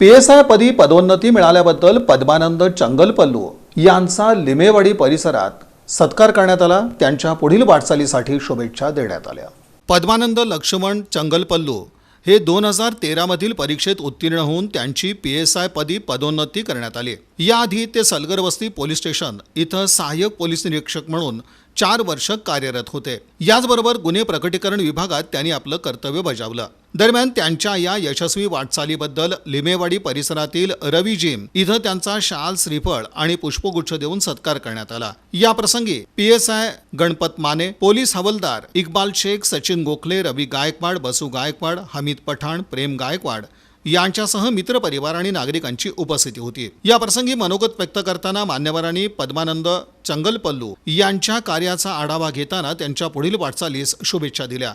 P S I पदी पदोन्नती मिळाल्याबद्दल पद्मानंद चंगलपल्लू यांचा लिमेवाडी परिसरात सत्कार करण्यात आला. त्यांच्या पुढील वाटचालीसाठी शुभेच्छा देण्यात आल्या. पद्मानंद लक्ष्मण चंगलपल्लू हे दोन हजार तेरामधील परीक्षेत उत्तीर्ण होऊन त्यांची पी एस आय पदी पदोन्नती करण्यात आली. याआधी ते सलगर वस्ती पोलीस स्टेशन इथं सहाय्यक पोलीस निरीक्षक म्हणून चार वर्ष कार्यरत होते. याचबरोबर गुन्हे प्रकटीकरण विभागात त्यांनी आपलं कर्तव्य बजावलं. दरम्यान त्यांच्या या यशस्वी वाटचालीबद्दल लिमेवाडी परिसरातील रवी जिम इथं त्यांचा शाल श्रीफळ आणि पुष्पगुच्छ देऊन सत्कार करण्यात आला. या प्रसंगी P S I Ganpat Mane police हवलदार इक्बाल शेख सचिन गोखले रवी गायकवाड बसू गायकवाड हमीद पठाण प्रेम गायकवाड यांच्यासह मित्रपरिवार आणि नागरिकांची उपस्थिती होती. या प्रसंगी मनोगत व्यक्त करताना मान्यवरांनी पद्मानंद चंगलपल्लू यांच्या कार्याचा आढावा घेताना त्यांच्या पुढील वाटचालीस शुभेच्छा दिल्या.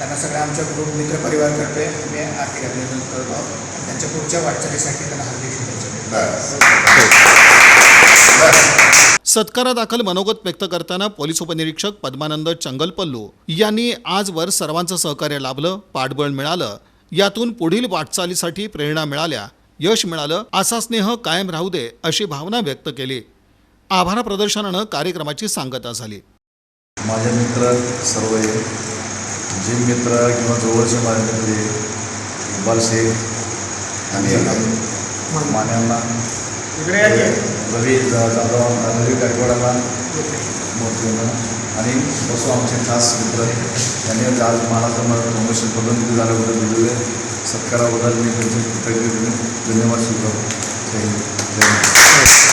त्यांना सगळ्या आमच्या कुटुंब मित्रपरिवारतर्फे मी आर्थिक अभिनंदन करतो. आणि त्यांच्या पुढच्या वाटचालीसाठी त्यांना हार्दिक शुभेच्छा सत्कारादाखल मनोगत व्यक्त करताना पोलीस उपनिरीक्षक पद्मानंद चंगलपल्लू यांनी आजवर सर्वांचं सहकार्य लाभलं पाठबळ मिळालं. यातून पुढील वाटचालीसाठी प्रेरणा मिळाल्या यश मिळालं असा स्नेह कायम राहू दे अशी भावना व्यक्त केली. आभार प्रदर्शनानं कार्यक्रमाची सांगता झाली. माझे मित्र सर्व जे मित्र किंवा जवळचे माझे मित्र आहे, इक्बाल शेख आणि मान्यांना रवी जाधव रवी गायकवाडांना मोठ्यांना आणि बसू आमचे खास मित्र त्यांनी आज मला प्रमोशन पदोन्नती झाल्याबद्दल दिलेले सत्काराबद्दल मी त्यांचे कृतज्ञ धन्यवाद स्वीकारतो जय हिंद. जय